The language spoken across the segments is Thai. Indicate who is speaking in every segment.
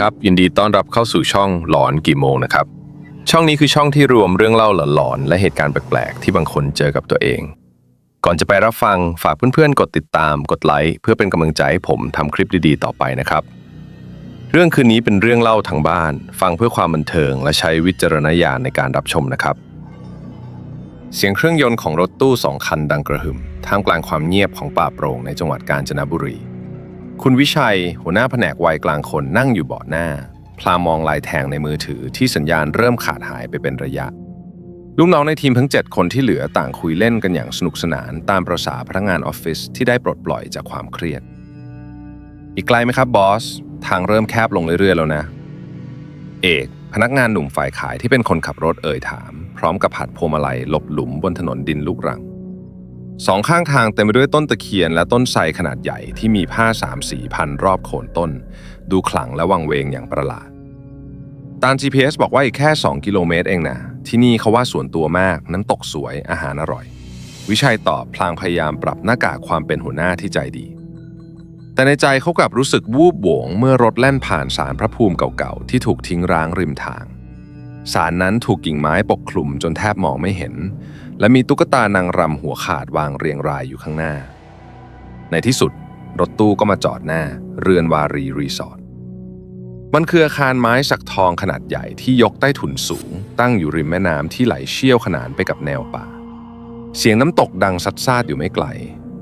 Speaker 1: ครับ ยินดีต้อนรับเข้าสู่ช่องหลอนกี่โมงนะครับ ช่องนี้คือช่องที่รวมเรื่องเล่าหลอนๆและเหตุการณ์แปลกๆ ที่บางคนเจอกับตัวเอง ก่อนจะไปรับฟังฝากเพื่อนๆ กดติดตามกดไลค์เพื่อเป็นกำลังใจให้ผมทำคลิปดีๆ ต่อไปนะครับ เรื่องคืนนี้เป็นเรื่องเล่าทางบ้าน ฟังเพื่อความบันเทิง และใช้วิจารณญาณในการรับชมนะครับ เสียงเครื่องยนต์ของรถตู้สองคันดังกระหึ่มท่ามกลางความเงียบของป่าโปร่งในจังหวัดกาญจนบุรี คุณวิชัย หัวหน้าแผนกวัยกลางคนนั่งอยู่เบาะหน้า พลางมองลายแทงในมือถือที่สัญญาณเริ่มขาดหายไปเป็นระยะ ลูกน้องในทีมทั้ง 7 คนที่เหลือต่างคุยเล่นกันอย่างสนุกสนานตามประษาพนักงานออฟฟิศที่ได้ปลดปล่อยจากความเครียด อีกไกลไหมครับบอส ทางเริ่มแคบลงเรื่อยๆแล้วนะ เอกพนักงานหนุ่มฝ่ายขายที่เป็นคนขับรถเอ่ยถาม พร้อมกับหัดพวงมาลัยหลบหลุมบนถนนดินลูกรัง สองข้างทางเต็มไปด้วยต้นตะเคียนและต้นไทรขนาดใหญ่ที่มีผ้าสามสีพันรอบโคนต้น ดูขลังและวังเวงอย่างประหลาด ตาม GPS บอกว่าอีกแค่ 2 กิโลเมตรเองนะ ที่นี่เขาว่าส่วนตัวมาก น้ำตกสวยอาหารอร่อย วิชัยตอบพลางพยายามปรับหน้ากากความเป็นหัวหน้าที่ใจดี แต่ในใจเขากลับรู้สึกวูบโหวงเมื่อรถแล่นผ่านสารพระภูมิเก่าๆที่ถูกทิ้งร้างริมทางสารนั้นถูกกิ่งไม้ปกคลุมจนแทบมองไม่เห็น และมีตุ๊กตานางรำหัวขาดวางเรียงรายอยู่ข้างหน้า ในที่สุด รถตู้ก็มาจอดหน้า เรือนวารีรีสอร์ทมันคืออาคารไม้สักทองขนาดใหญ่ที่ยกใต้ถุนสูง ตั้งอยู่ริมแม่น้ำที่ไหลเชี่ยวขนานไปกับแนวป่า เสียงน้ำตกดังซัดซาดอยู่ไม่ไกล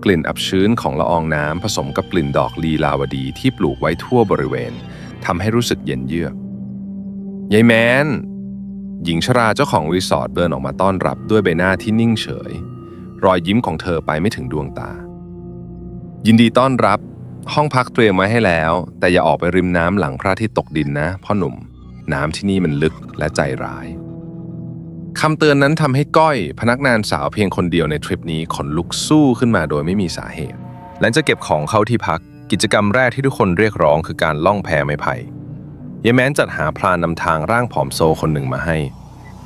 Speaker 1: กลิ่นอับชื้นของละอองน้ำผสมกับกลิ่นดอกลีลาวดีที่ปลูกไว้ทั่วบริเวณทำให้รู้สึกเย็นเยือกยายแมน หญิงชราเจ้าของรีสอร์ทเดินออกมาต้อนรับด้วยใบหน้าที่นิ่งเฉย รอยยิ้มของเธอไปไม่ถึงดวงตา ยินดีต้อนรับ ห้องพักเตรียมไว้ให้แล้ว แต่อย่าออกไปริมน้ำหลังพระอาทิตย์ตกดินนะพ่อหนุ่ม น้ำที่นี่มันลึกและใจร้ายคำเตือนนั้นทำให้ก้อยพนักงานสาวเพียงคนเดียวในทริปนี้ขนลุกสู้ขึ้นมาโดยไม่มีสาเหตุ หลังจากเก็บของเข้าที่พัก กิจกรรมแรกที่ทุกคนเรียกร้องคือการล่องแพไม้ไผ่ยายแม้นจัดหาพรานนำทางร่างผอมโซคนหนึ่งมาให้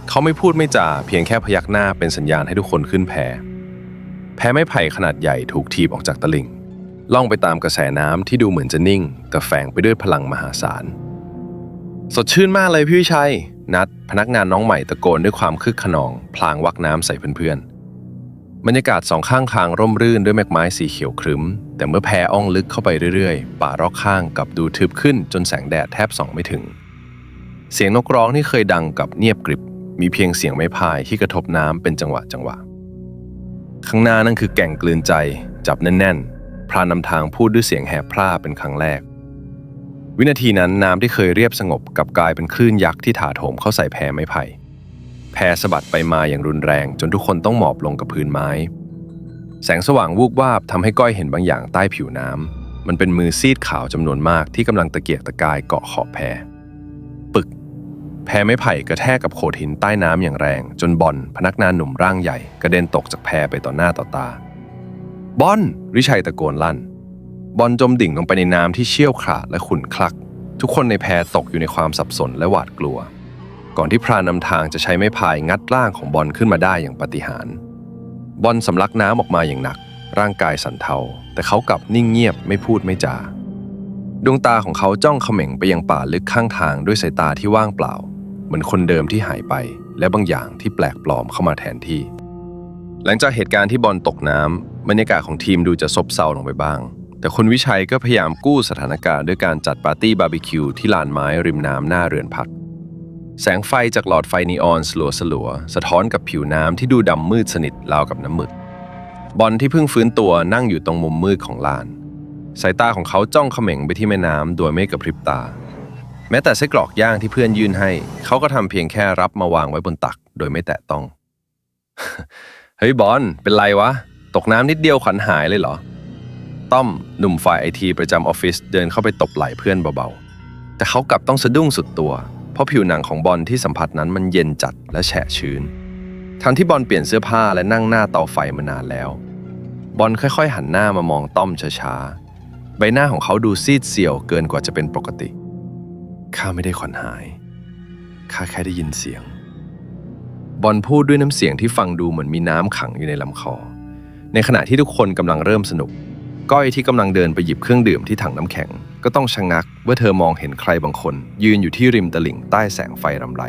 Speaker 1: เขาไม่พูดไม่จาเพียงแค่พยักหน้าเป็นสัญญาณให้ทุกคนขึ้นแพแพไม้ไผ่ขนาดใหญ่ถูกทีบออกจากตลิ่ง ล่องไปตามกระแสน้ำที่ดูเหมือนจะนิ่ง แต่แฝงไปด้วยพลังมหาศาล สดชื่นมากเลยพี่วิชัย นัด พนักงานน้องใหม่ตะโกนด้วยความคึกขนอง พลางวักน้ำใส่เพื่อนๆ บรรยากาศสองข้างทางร่มรื่นด้วยแมกไม้สีเขียวครึ้ม แต่เมื่อแพอ่องลึกเข้าไปเรื่อยๆ ป่ารอบข้างกับดูทึบขึ้นจนแสงแดดแทบส่องไม่ถึง เสียงนกร้องที่เคยดังกับเงียบกริบ มีเพียงเสียงไม้พายที่กระทบน้ำเป็นจังหวะจังหวะ ข้างหน้านั่นคือแก่งกลืนใจ จับแน่น ๆ พรานนำทางพูดด้วยเสียงแหบพร่าเป็นครั้งแรก วินาทีนั้นน้ำที่เคยเรียบสงบกลับกลายเป็นคลื่นยักษ์ที่ถาโถมเข้าใส่แพไม้ไผ่แพสะบัดไปมาอย่างรุนแรง จนทุกคนต้องหมอบลงกับพื้นไม้ แสงสว่างวูบวาบทำให้ก้อยเห็นบางอย่างใต้ผิวน้ำมันเป็นมือซีดขาวจำนวนมากที่กำลังตะเกียกตะกายเกาะขอบแพ แพไม้ไผ่กระแทกกับโขดหินใต้น้ำอย่างแรง จนบอลพนักงานหนุ่มร่างใหญ่ กระเด็นตกจากแพไปต่อหน้าต่อตา บอลริชัยตะโกนลั่น บอลจมดิ่งลงไปในน้ำที่เชี่ยวขราดและขุ่นคลัก ทุกคนในแพตกอยู่ในความสับสนและหวาดกลัว ก่อนที่พรานนำทางจะใช้ไม้พายงัดร่างของบอลขึ้นมาได้อย่างปาฏิหาริย์บอลสำลักน้ำออกมาอย่างหนัก ร่างกายสั่นเทา แต่เขากลับนิ่งเงียบไม่พูดไม่จาดวงตาของเขาจ้องเขม่งไปยังป่าลึกข้างทางด้วยสายตาที่ว่างเปล่า มือนคนเดิมที่หายไป และบางอย่างที่แปลกปลอมเข้ามาแทนที่ หลังจากเหตุการณ์ที่บอลตกน้ำบรรยากาศของทีมดูจะซบเซาลงไปบ้าง แต่คุณวิชัยก็พยายามกู้สถานการณ์ด้วยการจัดปาร์ตี้บาร์บีคิวที่ลานไม้ริมน้ำหน้าเรือนพัก แสงไฟจากหลอดไฟนีออนสลัวสลัวสะท้อนกับผิวน้ำที่ดูดำมืดสนิทราวกับน้ำหมึก บอลที่เพิ่งฟื้นตัวนั่งอยู่ตรงมุมมืดของลาน สายตาของเขาจ้องเขม่งไปที่แม่น้ำโดยไม่กระพริบตา แม้แต่ไส้กรอกย่างที่เพื่อนยื่นให้ เขาก็ทำเพียงแค่รับมาวางไว้บนตัก โดยไม่แตะต้อง เฮ้ยบอลเป็นไรวะ ตกน้ำนิดเดียวขวัญหายเลยเหรอ ต้อมหนุ่มฝ่ายไอทีประจำออฟฟิศเดินเข้าไปตบไหล่เพื่อนเบาๆ แต่เขากลับต้องสะดุ้งสุดตัว เพราะผิวหนังของบอลที่สัมผัสนั้นมันเย็นจัดและแฉะชื้น ทั้งที่บอลเปลี่ยนเสื้อผ้าและนั่งหน้าเตาไฟมานานแล้ว บอลค่อยๆ หันหน้ามามองต้อมช้าๆ ใบหน้าของเขาดูซีดเซียวเกินกว่าจะเป็นปกติ ข้าไม่ได้ขวัญหาย ข้าแค่ได้ยินเสียง บอลพูดด้วยน้ำเสียงที่ฟังดูเหมือนมีน้ำขังอยู่ในลำคอ ในขณะที่ทุกคนกำลังเริ่มสนุก ก้อยที่กำลังเดินไปหยิบเครื่องดื่มที่ถังน้ำแข็ง ก็ต้องชะงักเมื่อเธอมองเห็นใครบางคน ยืนอยู่ที่ริมตลิ่งใต้แสงไฟรำไร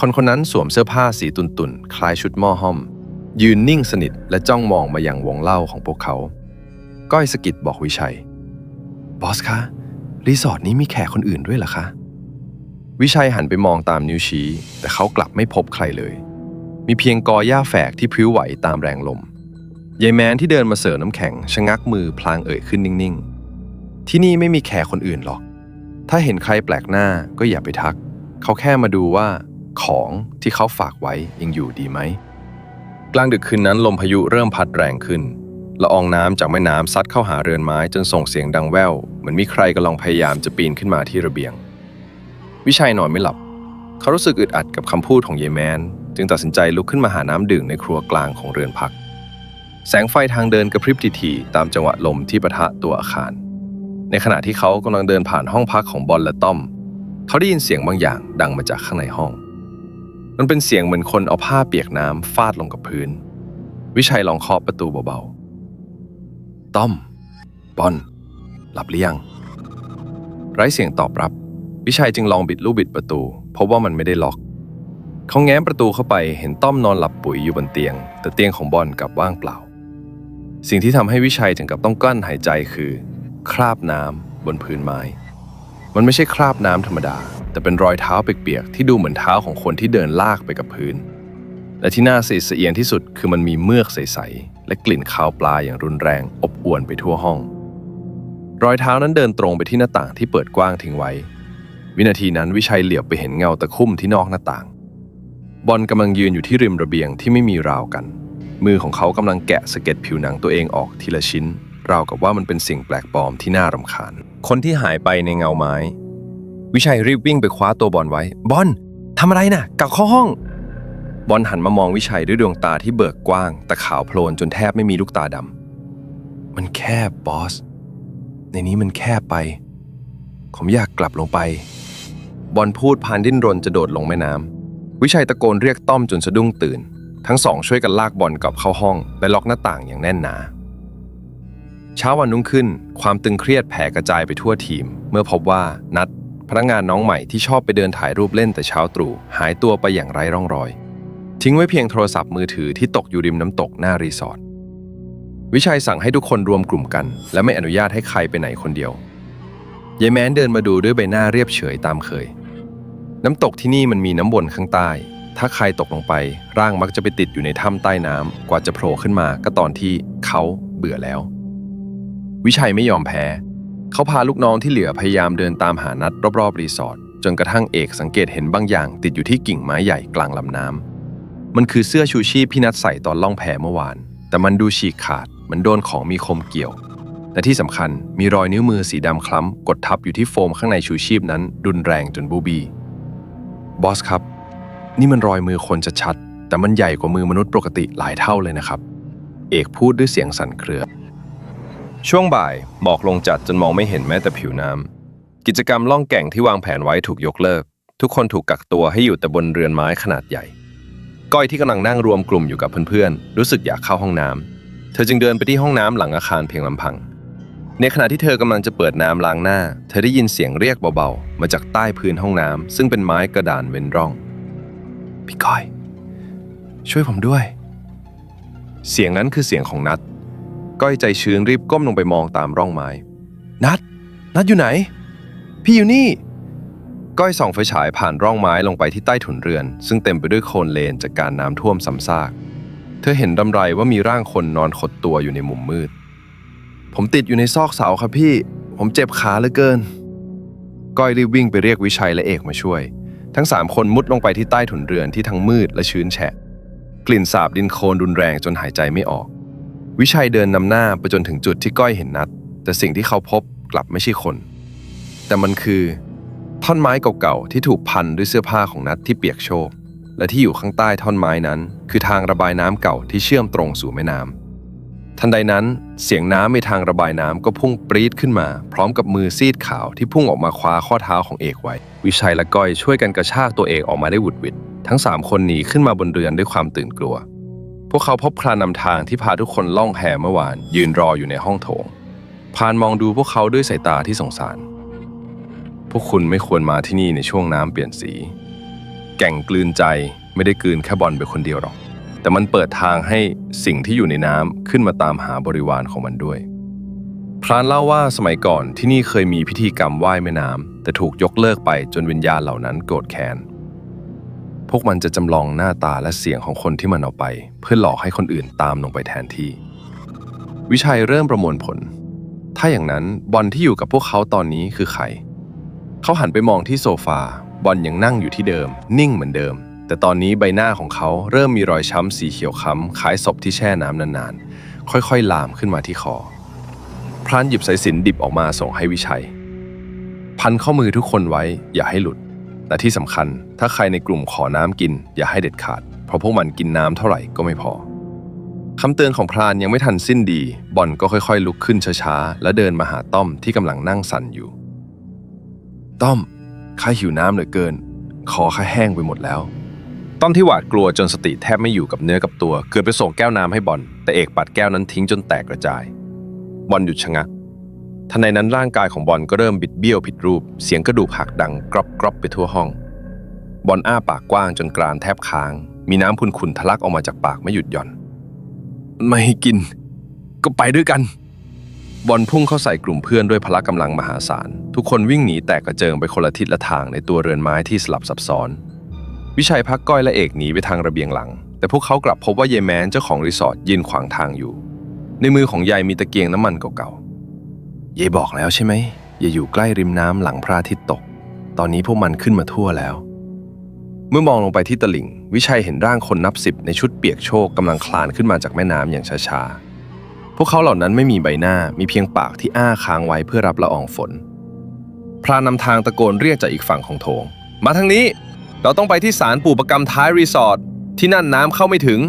Speaker 1: คนคนนั้นสวมเสื้อผ้าสีตุ่นๆ คล้ายชุดหม้อห้อม ยืนนิ่งสนิทและจ้องมองมายังวงเล่าของพวกเขา ก้อยสกิดบอกวิชัย บอสคะ รีสอร์ทนี้มีแขกคนอื่นด้วยเหรอคะ วิชัยหันไปมองตามนิ้วชี้ แต่เขากลับไม่พบใครเลย มีเพียงกอหญ้าแฝกที่พลิ้วไหวตามแรงลมยายแมนที่เดินมาเสิร์ฟน้ำแข็งชะงักมือพลางเอ่ยขึ้นนิ่งๆ ที่นี่ไม่มีแขกคนอื่นหรอก ถ้าเห็นใครแปลกหน้าก็อย่าไปทัก เขาแค่มาดูว่า ของที่เขาฝากไว้ยังอยู่ดีไหม กลางดึกคืนนั้นลมพายุเริ่มพัดแรงขึ้น ละอองน้ำจากแม่น้ำซัดเข้าหาเรือนไม้จนส่งเสียงดังแว่วเหมือนมีใครกำลังพยายามจะปีนขึ้นมาที่ระเบียง วิชัยนอนไม่หลับ เขารู้สึกอึดอัดกับคำพูดของเยแมน จึงตัดสินใจลุกขึ้นมาหาน้ำดื่มในครัวกลางของเรือนพัก แสงไฟทางเดินกระพริบทีๆตามจังหวะลมที่ปะทะตัวอาคาร ในขณะที่เขากำลังเดินผ่านห้องพักของบอลและต้อม เขาได้ยินเสียงบางอย่างดังมาจากข้างในห้อง มันเป็นเสียงเหมือนคนเอาผ้าเปียกน้ำฟาดลงกับพื้น วิชัยลองเคาะประตูเบาๆ ต้อมบอลหลับหรือยัง ไร้เสียงตอบรับ วิชัยจึงลองบิดลูกบิดประตู พบว่ามันไม่ได้ล็อก เขาแง้มประตูเข้าไปเห็นต้อมนอนหลับปุ๋ยอยู่บนเตียง แต่เตียงของบอลกลับว่างเปล่า สิ่งที่ทำให้วิชัยถึงกับต้องกลั้นหายใจคือ คราบน้ำบนพื้นไม้ มันไม่ใช่คราบน้ำธรรมดา แต่เป็นรอยเท้าเปียกๆที่ดูเหมือนเท้าของคนที่เดินลากไปกับพื้น และที่น่าสีสะเอียนที่สุดคือมันมีเมือกใสๆ และกลิ่นคาวปลาอย่างรุนแรง อบอวนไปทั่วห้อง รอยเท้านั้นเดินตรงไปที่หน้าต่างที่เปิดกว้างทิ้งไว้ วินาทีนั้นวิชัยเหลียวไปเห็นเงาตะคุ่มที่นอกหน้าต่าง บอลกำลังยืนอยู่ที่ริมระเบียงที่ไม่มีราวกัน มือของเขากำลังแกะสเก็ดผิวหนังตัวเองออกทีละชิ้น ราวกับว่ามันเป็นสิ่งแปลกปลอมที่น่ารำคาญ คนที่หายไปในเงาไม้ วิชัยรีบวิ่งไปคว้าตัวบอลไว้ บอลทำอะไรนะ่ะกลับเข้าห้อง บอลหันมามองวิชัยด้วยดวงตาที่เบิกกว้าง แต่ขาวโพลนจนแทบไม่มีลูกตาดำมันแคบบอส ในนี้มันแคบไป ผมอยากกลับลงไป บอลพูดพานดิ้นรนจะโดดลงแม่น้ำวิชัยตะโกนเรียกต้อมจนสะดุ้งตื่น ทั้งสองช่วยกันลากบอลกลับเข้าห้อง และล็อกหน้าต่างอย่างแน่นหนาเช้าวันนุ่งขึ้น ความตึงเครียดแผ่กระจายไปทั่วทีม เมื่อพบว่านัดพนักงานน้องใหม่ที่ชอบไปเดินถ่ายรูปเล่นแต่เช้าตรู่หายตัวไปอย่างไร้ร่องรอย ทิ้งไว้เพียงโทรศัพท์มือถือที่ตกอยู่ริมน้ำตกหน้ารีสอร์ทวิชัยสั่งให้ทุกคนรวมกลุ่มกัน และไม่อนุญาตให้ใครไปไหนคนเดียวยายแม้นเดินมาดูด้วยใบหน้าเรียบเฉยตามเคย น้ำตกที่นี่มันมีน้ำวนข้างใต้ ถ้าใครตกลงไป ร่างมักจะไปติดอยู่ในถ้ำใต้น้ำกว่าจะโผล่ขึ้นมาก็ตอนที่เขาเบื่อแล้ว วิชัยไม่ยอมแพ้ เขาพาลูกน้องที่เหลือพยายามเดินตามหานัดรอบๆรีสอร์ทจนกระทั่งเอกสังเกตเห็นบางอย่างติดอยู่ที่กิ่งไม้ใหญ่กลางลำน้ำ มันคือเสื้อชูชีพพี่นัดใส่ตอนล่องแพเมื่อวาน แต่มันดูฉีกขาดเหมือนโดนของมีคมเกี่ยว และที่สำคัญมีรอยนิ้วมือสีดำคล้ำกดทับอยู่ที่โฟมข้างในชูชีพนั้น รุนแรงจนบูบีบอสครับ นี่มันรอยมือคนจะชัดๆแต่มันใหญ่กว่ามือมนุษย์ปกติหลายเท่าเลยนะครับ เอกพูดด้วยเสียงสั่นเครือ ช่วงบ่ายหมอกลงจัดจนมองไม่เห็นแม้แต่ผิวน้ำกิจกรรมล่องแก่งที่วางแผนไว้ถูกยกเลิก ทุกคนถูกกักตัวให้อยู่แต่บนเรือนไม้ขนาดใหญ่ ก้อยที่กำลังนั่งรวมกลุ่มอยู่กับเพื่อนๆ รู้สึกอยากเข้าห้องน้ำเธอจึงเดินไปที่ห้องน้ำหลังอาคารเพียงลำพัง ในขณะที่เธอกำลังจะเปิดน้ำล้างหน้า เธอได้ยินเสียงเรียกเบาๆ มาจากใต้พื้นห้องน้ำซึ่งเป็นไม้กระดานเว้นร่อง พี่ก้อย ช่วยผมด้วย เสียงนั้นคือเสียงของนัด ก้อยใจชื้นรีบก้มลงไปมองตามร่องไม้ นัด นัดอยู่ไหน พี่อยู่นี่ ก้อยส่องไฟฉายผ่านร่องไม้ลงไปที่ใต้ถุนเรือน ซึ่งเต็มไปด้วยโคลนเลนจากการน้ำท่วมซ้ำซาก เธอเห็นรำไรว่ามีร่างคนนอนขดตัวอยู่ในมุมมืด ผมติดอยู่ในซอกเสาครับพี่ ผมเจ็บขาเหลือเกิน ก้อยรีบวิ่งไปเรียกวิชัยและเอกมาช่วย ทั้งสามคนมุดลงไปที่ใต้ถุนเรือนที่ทั้งมืดและชื้นแฉะ กลิ่นสาบดินโคลนรุนแรงจนหายใจไม่ออก วิชัยเดินนำหน้าไปจนถึงจุดที่ก้อยเห็นนัด แต่สิ่งที่เขาพบกลับไม่ใช่คน แต่มันคือ ท่อนไม้เก่าๆที่ถูกพันด้วยเสื้อผ้าของนัดที่เปียกโชก และที่อยู่ข้างใต้ท่อนไม้นั้น คือทางระบายน้ำเก่าที่เชื่อมตรงสู่แม่น้ำทันใดนั้นเสียงน้ำในทางระบายน้ำก็พุ่งปรี๊ดขึ้นมา พร้อมกับมือซีดขาวที่พุ่งออกมาคว้าข้อเท้าของเอกไว้ วิชัยและก้อยช่วยกันกระชากตัวเอกออกมาได้หวุดหวิดทั้งสามคนหนีขึ้นมาบนเรือนด้วยความตื่นกลัว พวกเขาพบพรานนำทางที่พาทุกคนล่องแหเมื่อวาน ยืนรออยู่ในห้องโถงพรานมองดูพวกเขาด้วยสายตาที่สงสาร วกคุณไม่ควรมาที่นี่ในช่วงน้ำเปลี่ยนสี แก่งกลืนใจไม่ได้กลืนแค่บอลไปคนเดียวหรอก แต่มันเปิดทางให้สิ่งที่อยู่ในน้ำขึ้นมาตามหาบริวารของมันด้วย พรานเล่าว่าสมัยก่อนที่นี่เคยมีพิธีกรรมว่ายแม่น้ำแต่ถูกยกเลิกไปจนวิญญาณเหล่านั้นโกรธแค้น พวกมันจะจำลองหน้าตาและเสียงของคนที่มันเอาไป เพื่อหลอกให้คนอื่นตามลงไปแทนที่ วิชัยเริ่มประมวลผล ถ้าอย่างนั้นบอลที่อยู่กับพวกเขาตอนนี้คือใคร เขาหันไปมองที่โซฟา บอลยังนั่งอยู่ที่เดิม นิ่งเหมือนเดิม แต่ตอนนี้ใบหน้าของเขาเริ่มมีรอยช้ำสีเขียวค้ำคล้ายศพที่แช่น้ำนานๆ ค่อยๆ ลามขึ้นมาที่คอ พรานหยิบสายสิญจนดิบออกมาส่งให้วิชัย พันข้อมือทุกคนไว้อย่าให้หลุดแต่ที่สำคัญถ้าใครในกลุ่มขอน้ำกิน อย่าให้เด็ดขาด เพราะพวกมันกินน้ำเท่าไหร่ก็ไม่พอคำเตือนของพรานยังไม่ทันสิ้นดี บอลก็ค่อยๆ ลุกขึ้นช้าๆ และเดินมาหาต้อมที่กำลังนั่งสั่นอยู่ ต้อมข้าหิวน้ำเหลือเกิน คอข้าแห้งไปหมดแล้ว ต้อมที่หวาดกลัวจนสติแทบไม่อยู่กับเนื้อกับตัว เกิดไปส่งแก้วน้ำให้บอลแต่เอกปัดแก้วนั้นทิ้งจนแตกกระจาย บอลหยุดชะงักทันใดนั้นร่างกายของบอลก็เริ่มบิดเบี้ยวผิดรูป เสียงกระดูกหักดังกรอบกรอบไปทั่วห้อง บอลอ้าปากกว้างจนกรานแทบค้าง มีน้ำขุ่นๆทะลักออกมาจากปากไม่หยุดหย่อน ไม่กิน ก็ไปด้วยกัน บอลพุ่งเข้าใส่กลุ่มเพื่อนด้วยพละกำลังมหาศาล ทุกคนวิ่งหนีแตกกระเจิงไปคนละทิศละทางในตัวเรือนไม้ที่สลับซับซ้อน วิชัยพักก้อยและเอกหนีไปทางระเบียงหลัง แต่พวกเขากลับพบว่ายายแมนเจ้าของรีสอร์ทยืนขวางทางอยู่ ในมือของยายมีตะเกียงน้ำมันเก่าๆยายบอกแล้วใช่ไหมอย่าอยู่ใกล้ริมน้ำหลังพระอาทิตย์ตก ตอนนี้พวกมันขึ้นมาทั่วแล้ว เมื่อมองลงไปที่ตลิ่ง วิชัยเห็นร่างคนนับสิบในชุดเปียกโชกกำลังคลานขึ้นมาจากแม่น้ำอย่างช้าๆ พวกเขาเหล่านั้นไม่มีใบหน้ามีเพียงปากที่อ้าค้างไว้เพื่อรับละอองฝน พรานนำทางตะโกนเรียกจากอีกฝั่งของโถง มาทางนี้ เราต้องไปที่ศาลปู่ประกรรมท้ายรีสอร์ทที่นั่นน้ำเข้าไม่ถึง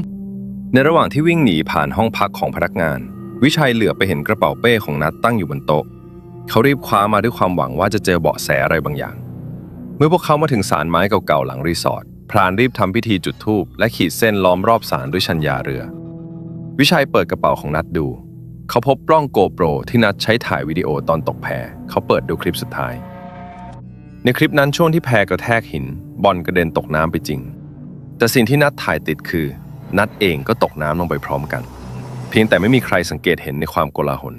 Speaker 1: ในระหว่างที่วิ่งหนีผ่านห้องพักของพนักงาน วิชัยเหลือไปเห็นกระเป๋าเป้ของนัดตั้งอยู่บนโต๊ะ เขารีบคว้ามาด้วยความหวังว่าจะเจอเบาะแสอะไรบางอย่าง เมื่อพวกเขามาถึงศาลไม้เก่าๆหลังรีสอร์ทพรานรีบทำพิธีจุดธูปและขีดเส้นล้อมรอบศาลด้วยชัญญาเรือ วิชัยเปิดกระเป๋าของนัดดู เขาพบกล้องโกโปรที่นัดใช้ถ่ายวิดีโอตอนตกแพเขาเปิดดูคลิปสุดท้าย ในคลิปนั้นช่วงที่แพกระแทกหิน บอลกระเด็นตกน้ำไปจริง แต่สิ่งที่นัดถ่ายติดคือ นัดเองก็ตกน้ำลงไปพร้อมกัน เพียงแต่ไม่มีใครสังเกตเห็นในความโกลาหล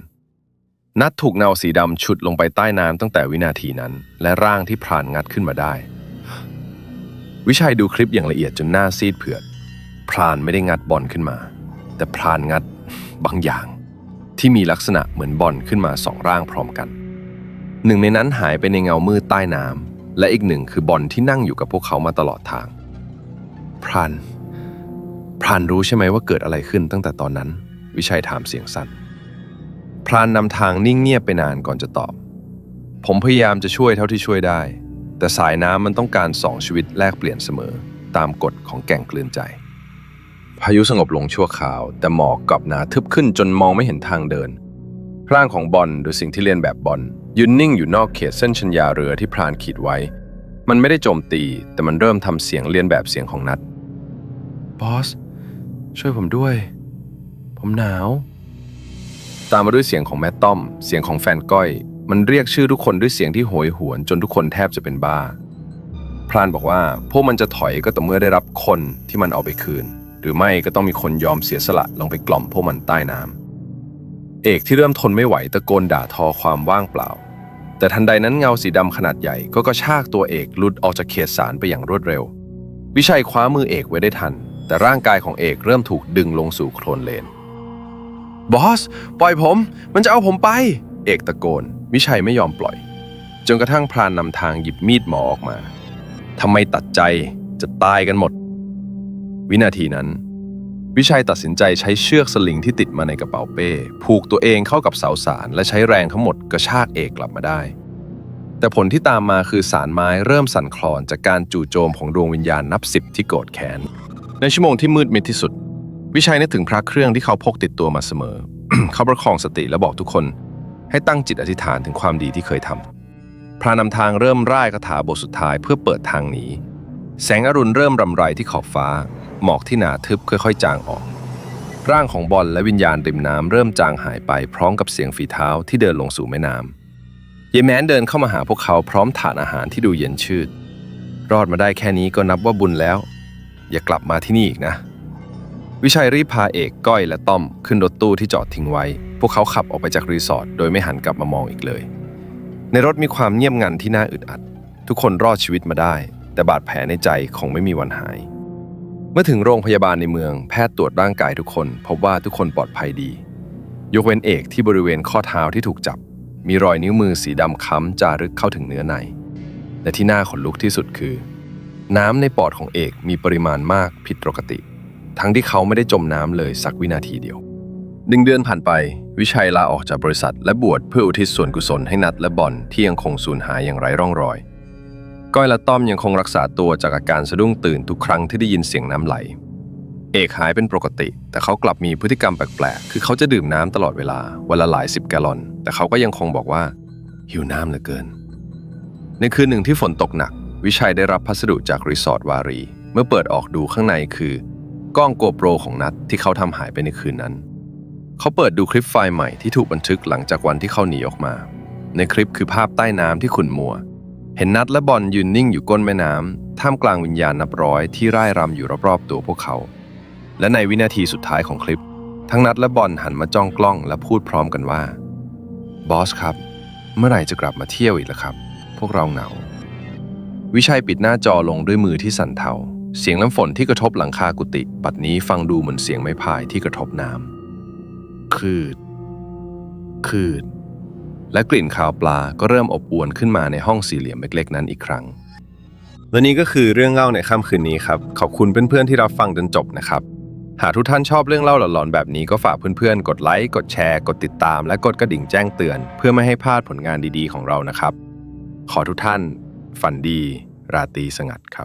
Speaker 1: นัดถูกเงาสีดำฉุดลงไปใต้น้ำตั้งแต่วินาทีนั้น และร่างที่พรานงัดขึ้นมาได้ วิชัยดูคลิปอย่างละเอียดจนหน้าซีดเผือด พรานไม่ได้งัดบอลขึ้นมา แต่พรานงัดบางอย่าง ที่มีลักษณะเหมือนบอลขึ้นมาสองร่างพร้อมกัน หนึ่งในนั้นหายไปในเงามืดใต้น้ำและอีกหนึ่งคือบอลที่นั่งอยู่กับพวกเขามาตลอดทาง พราน พรานรู้ใช่ไหมว่าเกิดอะไรขึ้นตั้งแต่ตอนนั้น วิชัยถามเสียงสั้นพรานนำทางนิ่งเงียบไปนานก่อนจะตอบ ผมพยายามจะช่วยเท่าที่ช่วยได้ แต่สายน้ำมันต้องการสองชีวิตแลกเปลี่ยนเสมอ ตามกฎของแก่งกลืนใจ พายุสงบลงชั่วคราว แต่หมอกกลับหนาทึบขึ้นจนมองไม่เห็นทางเดิน ร่างของบอลหรือสิ่งที่เรียนแบบบอลยืนนิ่งอยู่นอกเขตเส้นชัญญาเรือที่พรานขีดไว้ มันไม่ได้โจมตี แต่มันเริ่มทำเสียงเรียนแบบเสียงของนัดบอส ช่วยผมด้วย ผมหนาว ตามมาด้วยเสียงของแม่ต้อม เสียงของแฟนก้อย มันเรียกชื่อทุกคนด้วยเสียงที่โหยหวน จนทุกคนแทบจะเป็นบ้า พรานบอกว่า พวกมันจะถอยก็ต่อเมื่อได้รับคนที่มันเอาไปคืน รือไม่ก็ต้องมีคนยอมเสียสละลงไปกล่อมพวกมันใต้น้ำเอกที่เริ่มทนไม่ไหวตะโกนด่าทอความว่างเปล่า แต่ทันใดนั้นเงาสีดำขนาดใหญ่ก็กระชากตัวเอกหลุดออกจากเขตสารไปอย่างรวดเร็ว วิชัยคว้ามือเอกไว้ได้ทัน แต่ร่างกายของเอกเริ่มถูกดึงลงสู่โคลนเลน บอส ปล่อยผม มันจะเอาผมไป เอกตะโกน วิชัยไม่ยอมปล่อย จนกระทั่งพรานนำทางหยิบมีดหมอออกมาทำไมตัดใจจะตายกันหมด วินาทีนั้น วิชัยตัดสินใจใช้เชือกสลิงที่ติดมาในกระเป๋าเป้ ผูกตัวเองเข้ากับเสาสาร และใช้แรงทั้งหมดกระชากเอกกลับมาได้ แต่ผลที่ตามมาคือสารไม้เริ่มสั่นคลอนจากการจู่โจมของดวงวิญญาณนับสิบที่โกรธแค้นในชั่วโมงที่มืดมิดที่สุด วิชัยนึกถึงพระเครื่องที่เขาพกติดตัวมาเสมอ เขาประคองสติและบอกทุกคน ให้ตั้งจิตอธิษฐานถึงความดีที่เคยทำพระนำทางเริ่มร่ายคาถาบทสุดท้ายเพื่อเปิดทางหนีแสงอรุณเริ่มรำไรที่ขอบฟ้า หมอกที่หนาทึบค่อยๆ จางออก ร่างของบอลและวิญญาณริมน้ำเริ่มจางหายไปพร้อมกับเสียงฝีเท้าที่เดินลงสู่แม่น้ำเยแมนเดินเข้ามาหาพวกเขาพร้อมถาดอาหารที่ดูเย็นชืด รอดมาได้แค่นี้ก็นับว่าบุญแล้ว อย่ากลับมาที่นี่อีกนะ วิชัยรีบพาเอกก้อยและต้อมขึ้นรถตู้ที่จอดทิ้งไว้ พวกเขาขับออกไปจากรีสอร์ทโดยไม่หันกลับมามองอีกเลย ในรถมีความเงียบงันที่น่าอึดอัด ทุกคนรอดชีวิตมาได้ แต่บาดแผลในใจคงไม่มีวันหาย มื่อถึงโรงพยาบาลในเมืองแพทย์ตรวจร่างกายทุกคน พบว่าทุกคนปลอดภัยดี ยกเว้นเอกที่บริเวณข้อเท้าที่ถูกจับ มีรอยนิ้วมือสีดำค้ำจารึกเข้าถึงเนื้อในและที่น่าขนลุกที่สุดคือ น้ำในปอดของเอกมีปริมาณมากผิดปกติ ทั้งที่เขาไม่ได้จมน้ำเลยสักวินาทีเดียวหนึ่งเดือนผ่านไป วิชัยลาออกจากบริษัท และบวชเพื่ออุทิศส่วนกุศลให้นัดและบอลที่ยังคงสูญหายอย่างไร้ร่องรอย ก้อยและต้อมยังคงรักษาตัวจากอาการสะดุ้งตื่นทุกครั้งที่ได้ยินเสียงน้ำไหล เอกหายเป็นปกติ แต่เขากลับมีพฤติกรรมแปลกๆ คือเขาจะดื่มน้ำตลอดเวลา วันละหลายสิบแกลลอน แต่เขาก็ยังคงบอกว่า หิวน้ำเหลือเกิน ในคืนหนึ่งที่ฝนตกหนัก วิชัยได้รับพัสดุจากรีสอร์ทวารี เมื่อเปิดออกดูข้างในคือกล้องโกโปรของนัทที่เขาทำหายไปในคืนนั้น เขาเปิดดูคลิปไฟล์ใหม่ที่ถูกบันทึกหลังจากวันที่เขาหนีออกมา ในคลิปคือภาพใต้น้ำที่ขุ่นมัว เห็นนัทและบอลยืนนิ่งอยู่ก้นแม่น้ำท่ามกลางวิญญาณนับร้อยที่ร่ายรำอยู่รอบๆตัวพวกเขา และในวินาทีสุดท้ายของคลิป ทั้งนัทและบอลหันมาจ้องกล้องและพูดพร้อมกันว่า บอสครับ เมื่อไหร่จะกลับมาเที่ยวอีกล่ะครับ พวกเราเหงา วิชัยปิดหน้าจอลงด้วยมือที่สั่นเทา เสียงน้ำฝนที่กระทบหลังคากุฏิบัดนี้ฟังดูเหมือนเสียงไม้พายที่กระทบน้ำคืดคืด และกลิ่นคาวปลาก็เริ่มอบอวนขึ้นมาในห้องสี่เหลี่ยมเล็กๆนั้นอีกครั้ง และนี่ก็คือเรื่องเล่าในค่ำคืนนี้ครับ ขอบคุณเพื่อนๆที่รับฟังจนจบนะครับ หากทุกท่านชอบเรื่องเล่าหลอนๆแบบนี้ก็ฝากเพื่อนๆ กดไลค์กดแชร์ กดติดตาม และกดกระดิ่งแจ้งเตือน เพื่อไม่ให้พลาดผลงานดีๆของเรานะครับ ขอทุกท่าน ฝันดี ราตรีสงัดครับ